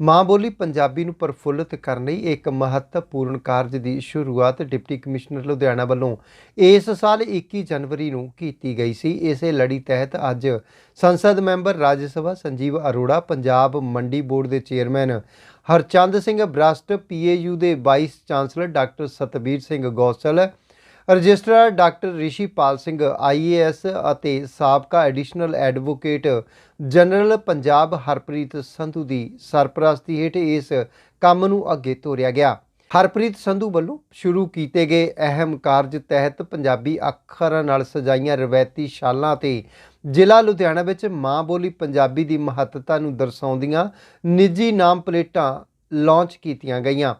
ਮਾਂ ਬੋਲੀ ਪੰਜਾਬੀ ਨੂੰ ਪ੍ਰਫੁੱਲਤ ਕਰਨ ਲਈ ਇੱਕ ਮਹੱਤਵਪੂਰਨ ਕਾਰਜ ਦੀ ਸ਼ੁਰੂਆਤ ਡਿਪਟੀ ਕਮਿਸ਼ਨਰ ਲੁਧਿਆਣਾ ਵੱਲੋਂ ਇਸ ਸਾਲ 21 ਜਨਵਰੀ ਨੂੰ ਕੀਤੀ ਗਈ ਸੀ। ਇਸੇ ਲੜੀ ਤਹਿਤ ਅੱਜ ਸੰਸਦ ਮੈਂਬਰ ਰਾਜ ਸਭਾ ਸੰਜੀਵ ਅਰੋੜਾ, ਪੰਜਾਬ ਮੰਡੀ ਬੋਰਡ ਦੇ ਚੇਅਰਮੈਨ ਹਰਚੰਦ ਸਿੰਘ ਬ੍ਰਸਟ ਪੀਏਯੂ ਦੇ vice chancellor doctor Satbir Singh Gosal registrar doctor Rishipal Singh IAS ਅਤੇ ਸਾਬਕਾ additional advocate general Punjab Harpreet Sandhu ਦੀ ਸਰਪ੍ਰਸਤੀ ਹੇਠ ਇਸ ਕੰਮ ਨੂੰ ਅੱਗੇ ਤੋਰਿਆ ਗਿਆ। ਹਰਪ੍ਰੀਤ ਸੰਧੂ ਵੱਲੋਂ ਸ਼ੁਰੂ ਕੀਤੇ ਗਏ ਅਹਿਮ ਕਾਰਜ ਤਹਿਤ ਪੰਜਾਬੀ ਅੱਖਰਾਂ ਨਾਲ ਸਜਾਈਆਂ ਰਵਾਇਤੀ ਸ਼ਾਲਾਂ ਤੇ ਜ਼ਿਲ੍ਹਾ ਲੁਧਿਆਣਾ ਵਿੱਚ ਮਾਂ ਬੋਲੀ ਪੰਜਾਬੀ ਦੀ ਮਹੱਤਤਾ ਨੂੰ ਦਰਸਾਉਂਦੀਆਂ ਨਿੱਜੀ ਨਾਮ ਪਲੇਟਾਂ ਲਾਂਚ ਕੀਤੀਆਂ ਗਈਆਂ।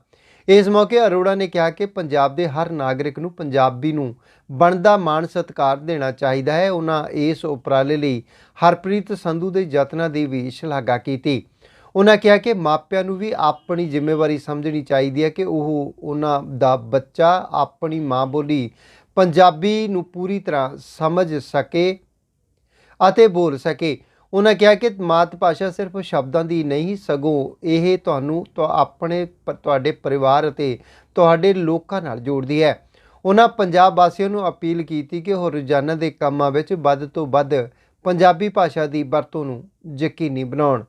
ਇਸ ਮੌਕੇ ਅਰੋੜਾ ਨੇ ਕਿਹਾ ਕਿ ਪੰਜਾਬ ਦੇ ਹਰ ਨਾਗਰਿਕ ਨੂੰ ਪੰਜਾਬੀ ਨੂੰ ਬਣਦਾ ਮਾਣ ਸਤਿਕਾਰ ਦੇਣਾ ਚਾਹੀਦਾ ਹੈ। ਉਹਨਾਂ ਇਸ ਉਪਰਾਲੇ ਲਈ ਹਰਪ੍ਰੀਤ ਸੰਧੂ ਦੇ ਯਤਨਾਂ ਦੀ ਵੀ ਸ਼ਲਾਘਾ ਕੀਤੀ। ਉਹਨਾਂ ਕਿਹਾ ਕਿ ਮਾਪਿਆਂ ਨੂੰ ਵੀ ਆਪਣੀ ਜ਼ਿੰਮੇਵਾਰੀ ਸਮਝਣੀ ਚਾਹੀਦੀ ਹੈ ਕਿ ਉਹ ਉਹਨਾਂ ਦਾ ਬੱਚਾ ਆਪਣੀ ਮਾਂ ਬੋਲੀ ਪੰਜਾਬੀ ਨੂੰ ਪੂਰੀ ਤਰ੍ਹਾਂ ਸਮਝ ਸਕੇ ਅਤੇ ਬੋਲ ਸਕੇ। ਉਹਨਾਂ ਕਿਹਾ ਕਿ ਮਾਤ ਭਾਸ਼ਾ ਸਿਰਫ ਸ਼ਬਦਾਂ ਦੀ ਨਹੀਂ, ਸਗੋਂ ਇਹ ਤੁਹਾਨੂੰ ਤੁ- ਆਪਣੇ ਪ- ਤੁਹਾਡੇ ਪਰਿਵਾਰ ਅਤੇ ਤੁਹਾਡੇ ਲੋਕਾਂ ਨਾਲ ਜੋੜਦੀ ਹੈ। ਉਹਨਾਂ ਪੰਜਾਬ ਵਾਸੀਆਂ ਨੂੰ ਅਪੀਲ ਕੀਤੀ ਕਿ ਉਹ ਰੋਜ਼ਾਨਾ ਦੇ ਕੰਮਾਂ ਵਿੱਚ ਵੱਧ ਤੋਂ ਵੱਧ ਪੰਜਾਬੀ ਭਾਸ਼ਾ ਦੀ ਵਰਤੋਂ ਨੂੰ ਯਕੀਨੀ ਬਣਾਉਣ।